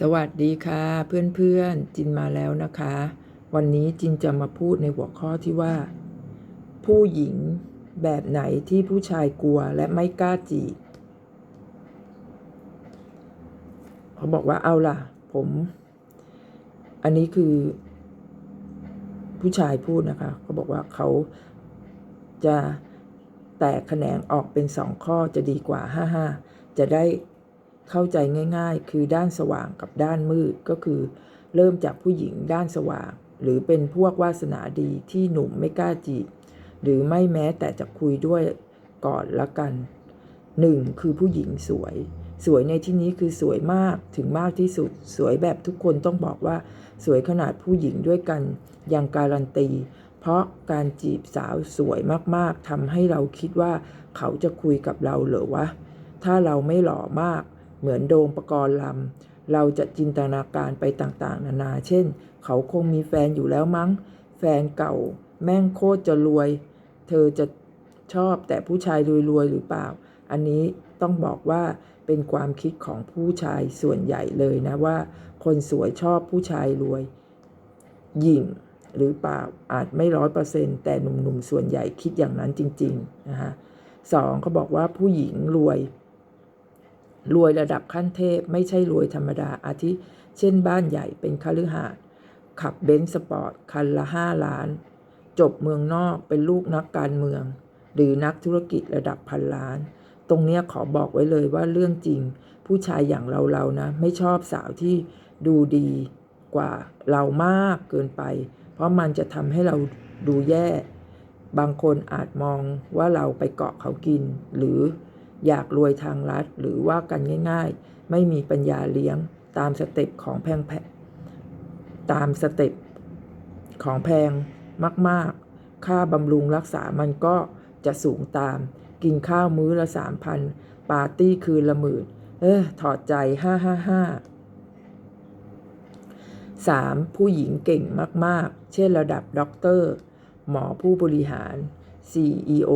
สวัสดีค่ะ เพื่อนๆ จินมาแล้วนะคะ วันนี้จินจะมาพูดในหัวข้อที่ว่า ผู้หญิงแบบไหนที่ผู้ชายกลัวและไม่กล้าจีบเขาบอกว่าเอาล่ะ ผม อันนี้คือ ผู้ชายพูดนะคะเขาบอกว่าเขาจะแตกแขนงออกเป็นสองข้อจะดีกว่าห้าห้าจะได้ เข้าใจง่าย ๆ คือด้านสว่างกับด้านมืดก็คือ เริ่มจากผู้หญิงด้านสว่าง หรือเป็นพวกวาสนาดีที่หนุ่มไม่กล้าจีบหรือไม่แม้แต่จะคุยด้วยก่อนละกันหนึ่งคือผู้หญิงสวย สวยในที่นี้คือสวยมากถึงมากที่สุด สวยแบบทุกคนต้องบอกว่า สวยขนาดผู้หญิงด้วยกันยังการันตี เพราะการจีบสาวสวยมากๆทำให้เราคิดว่าเขาจะคุยกับเราเหรอวะ ถ้าเราไม่หล่อมาก เหมือนโดมประกรณ์ลำเราจะจินตนาการไปต่างๆ นานา เช่น เขาคงมีแฟนอยู่แล้วมั้ง แฟนเก่า แม่งโคตรจะรวย เธอจะชอบแต่ผู้ชายรวยๆหรือเปล่า อันนี้ต้องบอกว่าเป็นความคิดของผู้ชายส่วนใหญ่เลยนะว่า คนสวยชอบผู้ชายรวยหญิงหรือเปล่าอาจไม่ร้อยเปอร์เซ็นต์แต่หนุ่มๆส่วนใหญ่คิดอย่างนั้นจริง ๆ นะฮะสองเขาบอกว่าผู้หญิงรวย รวยระดับขั้นเทพไม่ใช่รวยธรรมดาอาทิ เช่นบ้านใหญ่เป็นคฤหาสน์ขับเบนซ์สปอร์ต คันละห้าล้าน จบเมืองนอกเป็นลูกนักการเมือง หรือนักธุรกิจระดับพันล้าน ตรงเนี้ยขอบอกไว้เลยว่าเรื่องจริง ผู้ชายอย่างเราๆนะ ไม่ชอบสาวที่ดูดีกว่าเรามากเกินไป เพราะมันจะทำให้เราดูแย่ บางคนอาจมองว่าเราไปเกาะเขากิน หรือ อยากรวยทางลัดหรือว่ากันง่าย ๆ ไม่มีปัญญาเลี้ยงตามสเต็ปของแพงแพตามสเต็ปของแพงมากๆ ค่าบำรุงรักษามันก็จะสูงตาม กินข้าวมื้อละสามพันปาร์ตี้คืนละหมื่นเออถอดใจห้าห้าห้าสามผู้หญิงเก่งมาก ๆ เช่นระดับด็อกเตอร์ หมอผู้บริหาร CEO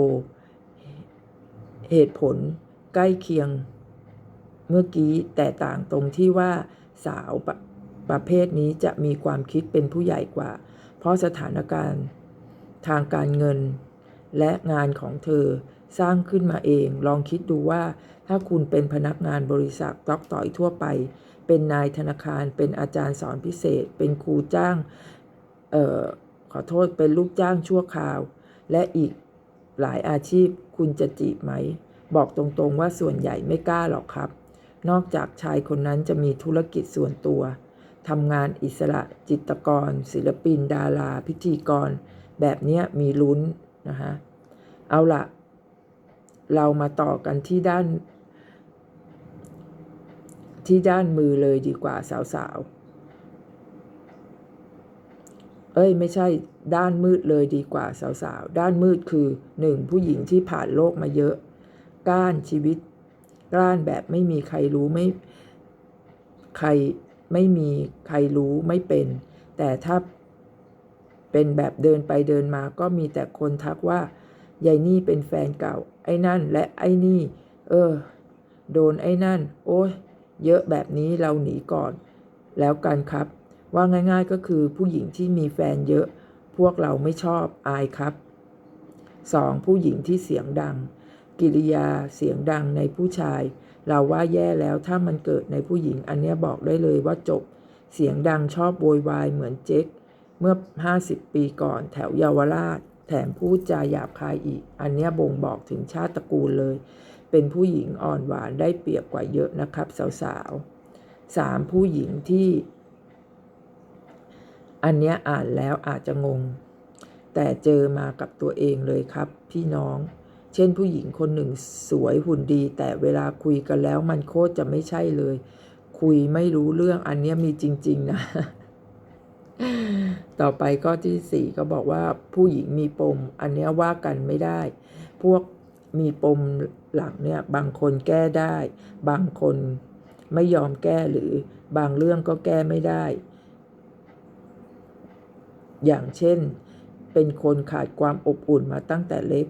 เหตุผลใกล้เคียง เมื่อกี้แต่ต่างตรงที่ว่าสาวประประเภทนี้จะมีความคิดเป็นผู้ใหญ่กว่า เพราะสถานการณ์ทางการเงิน และงานของเธอสร้างขึ้นมาเอง ลองคิดดูว่า ถ้าคุณเป็นพนักงานบริษัทต็อกต่อยทั่วไป เป็นนายธนาคาร เป็นอาจารย์สอนพิเศษ เป็นครูจ้าง เอ่อ ขอโทษ เป็นลูกจ้างชั่วคราว และอีก หลายอาชีพคุณจะจีบไหม บอกตรงๆว่าส่วนใหญ่ไม่กล้าหรอกครับ นอกจากชายคนนั้นจะมีธุรกิจส่วนตัวทำงานอิสระจิตกร ศิลปิน ดารา พิธีกร แบบเนี้ยมีลุ้นนะฮะเอาละเรามาต่อกันที่ด้าน ที่ด้านมือเลยดีกว่าสาวๆ เอ้ย ไม่ใช่ ด้านมืดเลยดีกว่าสาวๆ ด้านมืดคือหนึ่งผู้หญิงที่ผ่านโลกมาเยอะ ก้านชีวิต ก้านแบบไม่มีใครรู้ไม่ใครไม่มีใครรู้ไม่เป็น แต่ถ้าเป็นแบบเดินไปเดินมาก็มีแต่คนทักว่ายายนี่เป็นแฟนเก่า ไอ้นั่นและไอ้นี่ เออ โดนไอ้นั่น โอ้ยเยอะแบบนี้เราหนีก่อน แล้วกันครับ ว่าง่ายๆก็คือผู้หญิงที่มีแฟนเยอะ พวกเราไม่ชอบอายครับ 2. ผู้หญิงที่เสียงดัง กิริยาเสียงดังในผู้ชาย เราว่าแย่แล้วถ้ามันเกิดในผู้หญิง อันเนี้ยบอกได้เลยว่าจบ เสียงดังชอบโวยวายเหมือนเจ๊กเมื่อ 50 ปีก่อนแถวเยาวราช แถมพูดจาหยาบคายอีก อันเนี้ยบ่งบอกถึงชาติตระกูลเลย เป็นผู้หญิงอ่อนหวานได้เปรียบกว่าเยอะนะครับ สาวๆ 3. ผู้หญิงที่ อันเนี้ยอ่านแล้วอาจจะงง แต่เจอมากับตัวเองเลยครับ พี่น้อง เช่นผู้หญิงคนหนึ่งสวยหุ่นดี แต่เวลาคุยกันแล้วมันโคตรจะไม่ใช่เลย คุยไม่รู้เรื่องอันเนี้ยมีจริง ๆ นะ ต่อไปก็ที่สี่ก็บอกว่าผู้หญิงมีปม อันเนี้ยว่ากันไม่ได้ พวกมีปมหลังเนี่ยบางคนแก้ได้ บางคนไม่ยอมแก้หรือบางเรื่องก็แก้ไม่ได้ อย่างเช่น เป็นคนขาดความอบอุ่นมาตั้งแต่เล็ก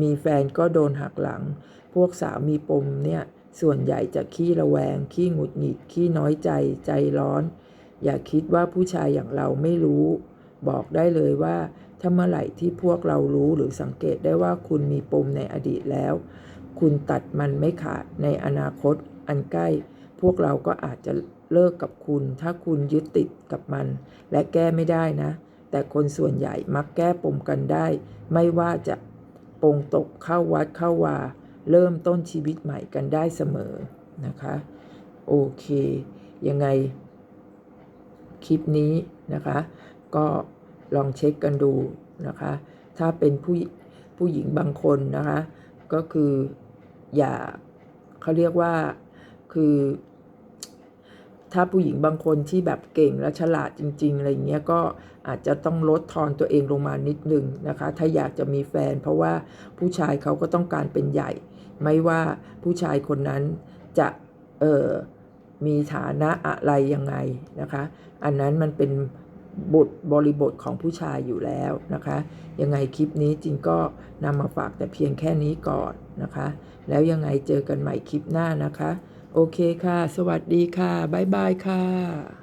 มีแฟนก็โดนหักหลัง พวกสาวมีปมเนี่ยส่วนใหญ่จะขี้ระแวง ขี้หงุดหงิด ขี้น้อยใจ ใจร้อน อย่าคิดว่าผู้ชายอย่างเราไม่รู้ บอกได้เลยว่า ถ้าเมื่อไหร่ที่พวกเรารู้หรือสังเกตได้ว่าคุณมีปมในอดีตแล้ว คุณตัดมันไม่ขาดในอนาคตอันใกล้ พวกเราก็อาจจะเลิกกับคุณ ถ้าคุณยึดติดกับมัน และแก้ไม่ได้นะ แต่คนส่วนใหญ่มักแก้ปมกันได้ ไม่ว่าจะปงตกเข้าวัดเข้าวา เริ่มต้นชีวิตใหม่กันได้เสมอนะคะ โอเค ยังไง คลิปนี้นะคะ ก็ลองเช็คกันดูนะคะ ถ้าเป็นผู้ผู้หญิงบางคนนะคะ ก็คืออย่าเขาเรียกว่าคือ ถ้าผู้หญิงบางคนที่แบบเก่งและฉลาดจริง ๆ อะไรเงี้ยก็อาจจะต้องลดทอนตัวเองลงมานิดนึงนะคะ ถ้าอยากจะมีแฟน เพราะว่าผู้ชายเขาก็ต้องการเป็นใหญ่ ไม่ว่าผู้ชายคนนั้นจะเออมีฐานะอะไรยังไงนะคะ อันนั้นมันเป็นบทบริบทของผู้ชายอยู่แล้วนะคะ ยังไงคลิปนี้จริงก็นำมาฝากแต่เพียงแค่นี้ก่อนนะคะ แล้วยังไงเจอกันใหม่คลิปหน้านะคะ โอเคค่ะ สวัสดีค่ะ บ๊ายบายค่ะ